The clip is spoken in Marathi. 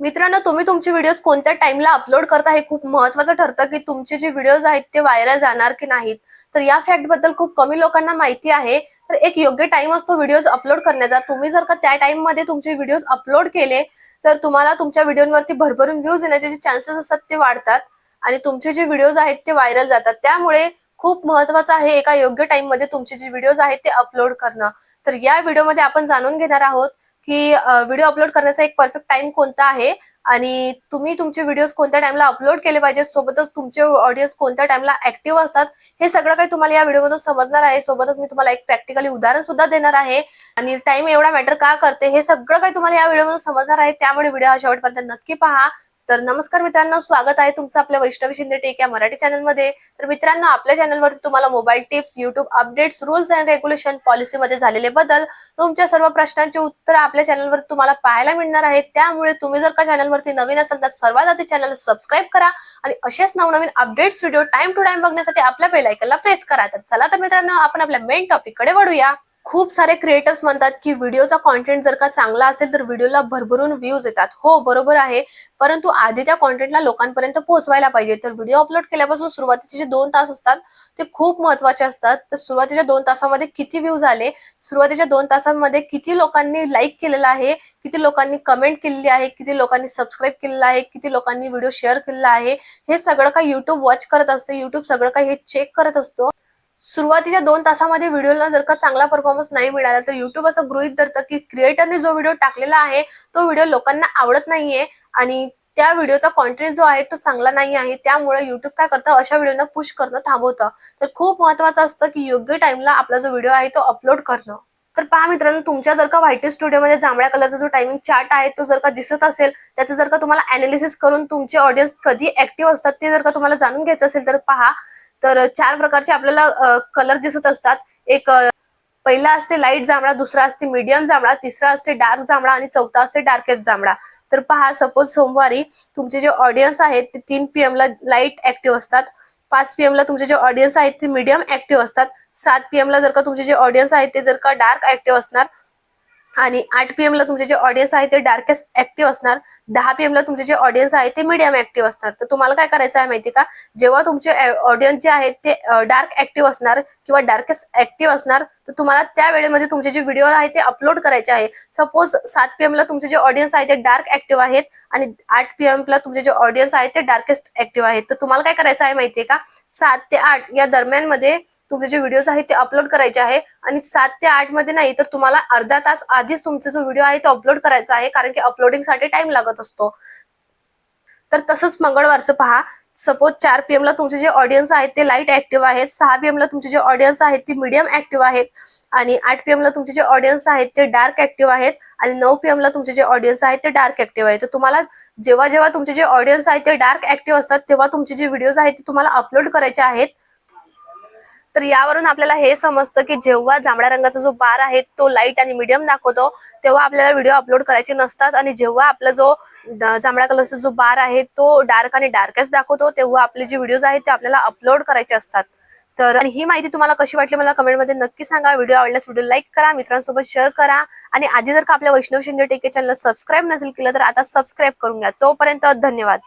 मित्रांनो तुम्ही तुमचे व्हिडिओज कोणत्या टाइमला अपलोड करता हे खूप महत्वाचं ठरतं की तुमचे जे व्हिडिओज आहेत ते व्हायरल जाणार की नाहीत. तर या फॅक्टबद्दल खूप कमी लोकांना माहिती आहे. तर एक योग्य टाइम असतो व्हिडिओज अपलोड करण्याचा. तुम्ही जर का त्या टाइममध्ये तुमचे व्हिडिओज अपलोड केले तर तुम्हाला तुमच्या व्हिडिओवरती भरभरून व्ह्यूज येण्याचे जे चान्सेस असतात ते वाढतात आणि तुमचे जे व्हिडिओज आहेत ते व्हायरल जातात. त्यामुळे खूप महत्वाचं आहे एका योग्य टाइममध्ये तुमचे जे व्हिडिओज आहेत ते अपलोड करणं. तर या व्हिडिओमध्ये आपण जाणून घेणार आहोत की व्हिडिओ अपलोड करण्याचा एक परफेक्ट टाइम कोणता आहे? आणि तुम्ही तुमचे व्हिडिओज कोणत्या टाइमला अपलोड केले पाहिजे सोबतच तुमचे ऑडियन्स कोणत्या टाइमला ऍक्टिव्ह असतात? हे सगळं काही तुम्हाला या व्हिडिओमधून समजणार आहे. सोबतच मी तुम्हाला एक प्रॅक्टिकली उदाहरण सुद्धा देणार आहे. आणि टाइम एवढा मॅटर का करते? हे सगळं काही तुम्हाला या व्हिडिओमधून समजणार आहे. त्यामुळे व्हिडिओ हा शेवटपर्यंत नक्की पहा. तर नमस्कार मित्रांनो स्वागत आहे तुमचं आपल्या वैष्णवी शिंदे टेक या मराठी चॅनलमध्ये. तर मित्रांनो आपल्या चॅनलवरती तुम्हाला mobile tips YouTube updates rules and regulation पॉलिसीमध्ये झालेले बदल तुमच्या सर्व प्रश्नांची उत्तर आपल्या चॅनलवर तुम्हाला पाहायला मिळणार आहेत. त्यामुळे तुम्ही जर का चॅनलवरती नवीन असाल तर सर्वात आधी चॅनल सबस्क्राईब करा आणि असेच नवनवीन updates video time to time बघण्यासाठी आपल्या बेलायकनला प्रेस करा. तर चला तर मित्रांनो आपण आपल्या मेन टॉपिककडे वळूया. खूप सारे क्रिएटर्स म्हणतात की व्हिडिओचा कॉन्टेंट जर का चांगला असेल तर व्हिडिओला भरभरून व्ह्यूज येतात. हो बरोबर आहे. परंतु आधी त्या कॉन्टेंटला लोकांपर्यंत पोहोचवायला पाहिजे. तर व्हिडिओ अपलोड केल्यापासून सुरुवातीचे जे दोन तास असतात ते खूप महत्त्वाचे असतात. तर सुरुवातीच्या दोन तासामध्ये किती व्ह्यूज आले? सुरुवातीच्या दोन तासांमध्ये किती लोकांनी लाईक केलेला आहे? किती लोकांनी कमेंट केलेली आहे? किती लोकांनी सबस्क्राईब केलेला आहे? किती लोकांनी व्हिडिओ शेअर केलेला आहे? हे सगळं काही युट्यूब वॉच करत असते. युट्यूब सगळं काही हे चेक करत असतो. सुरुवातीच्या दोन तासामध्ये व्हिडिओला जर का चांगला परफॉर्मन्स नाही मिळाला तर युट्यूब असं गृहित धरतं की क्रिएटरने जो व्हिडिओ टाकलेला आहे तो व्हिडिओ लोकांना आवडत नाहीये. आणि त्या व्हिडिओचा कॉन्टेंट जो आहे तो चांगला नाही आहे. त्यामुळे युट्यूब काय करतं? अशा व्हिडिओना पुश करणं थांबवतं. तर खूप महत्वाचं असतं की योग्य टाइमला आपला जो व्हिडिओ आहे तो अपलोड करणं. तर पहा मित्रांनो तुमच्या जर का व्हाईट स्टुडिओमध्ये जांभळ्या कलरचा जो टायमिंग चार्ट आहे तो जर का दिसत असेल त्याचं जर का तुम्हाला अनालिसिस करून तुमचे ऑडियन्स कधी ऍक्टिव्ह असतात ते जर का तुम्हाला जाणून घ्यायचं असेल तर पहा. तर चार प्रकारचे आपल्याला कलर दिसत असतात. एक पहिला असते लाइट जांभळा दुसरा असते मीडियम जांभळा तिसरा असते डार्क जांभळा आणि चौथा असते डार्केस्ट जांभळा. तर पहा सपोज सोमवारी तुमचे जे ऑडियन्स आहेत ते तीन पीएम ला लाइट ऍक्टिव्ह असतात. पाच पीएम ला तुमचे जे ऑडियन्स आहेत ते मीडियम ऍक्टिव्ह असतात. सात पीएम ला जर का तुमचे जे ऑडियन्स आहेत ते जर का डार्क ऍक्टिव्ह असणार आणि आठ पीएम ला तुमचे जे ऑडियन्स आहे ते डार्केस्ट ऍक्टिव्ह असणार. दहा पीएम ला तुमचे जे ऑडियन्स आहे ते मीडियम ऍक्टिव्ह असणार. तर तुम्हाला काय करायचं आहे माहिती का? जेव्हा तुमचे ऑडियन्स जे आहेत ते डार्क ऍक्टिव्ह असणार किंवा डार्केस्ट ऍक्टिव्ह असणार तर तुम्हाला त्या वेळेमध्ये तुमचे जे व्हिडिओ आहे ते अपलोड करायचे आहे. सपोज सात पीएम ला तुमचे जे ऑडियन्स आहे ते डार्क ऍक्टिव्ह आहेत आणि आठ पीएम ला तुमचे जे ऑडियन्स आहेत ते डार्केस्ट ऍक्टिव्ह आहेत. तर तुम्हाला काय करायचं आहे माहितीये का? सात ते आठ या दरम्यानमध्ये तुमचे जे व्हिडिओज आहेत ते अपलोड करायचे आहे. आणि सात ते आठमध्ये नाही तर तुम्हाला अर्धा तास आधीच तुमचा जो व्हिडिओ आहे तो अपलोड करायचा आहे कारण की अपलोडिंगसाठी टाइम लागत असतो. तर तसंच मंगळवारचं पहा. सपोज चार पीएम ला तुमचे जे ऑडियन्स आहेत ते लाइट ऍक्टिव्ह आहेत. सहा पीएम ला तुमचे जे ऑडियन्स आहेत ते मीडियम ऍक्टिव्ह आहेत. आणि आठ पीएम ला तुमचे जे ऑडियन्स आहेत ते डार्क ऍक्टिव्ह आहेत. आणि नऊ पीएम ला तुमचे जे ऑडियन्स आहेत ते डार्क ऍक्टिव्ह आहेत. तर तुम्हाला जेव्हा जेव्हा तुमचे जे ऑडियन्स आहेत ते डार्क ऍक्टिव्ह असतात तेव्हा तुमचे जे व्हिडिओज आहेत ते तुम्हाला अपलोड करायचे आहेत. तर यावरून आपल्याला हे समजतं की जेव्हा जांभळ्या रंगाचा जो बार आहे तो लाइट आणि मीडियम दाखवतो तेव्हा आपल्याला व्हिडिओ अपलोड करायचे नसतात. आणि जेव्हा आपला जो जांभळ्या कलरचा जो बार आहे तो डार्क आणि डार्केस्ट दाखवतो तेव्हा आपले जे व्हिडिओज आहेत ते आपल्याला अपलोड करायचे असतात. तर ही माहिती तुम्हाला कशी वाटली मला कमेंटमध्ये नक्की सांगा. व्हिडिओ आवडल्यास व्हिडिओ लाईक करा मित्रांसोबत शेअर करा. आणि आधी जर का आपल्या वैष्णव शिंदे टेके चॅनल सबस्क्राईब नसेल केलं तर आता सबस्क्राईब करून घ्या. तोपर्यंत धन्यवाद.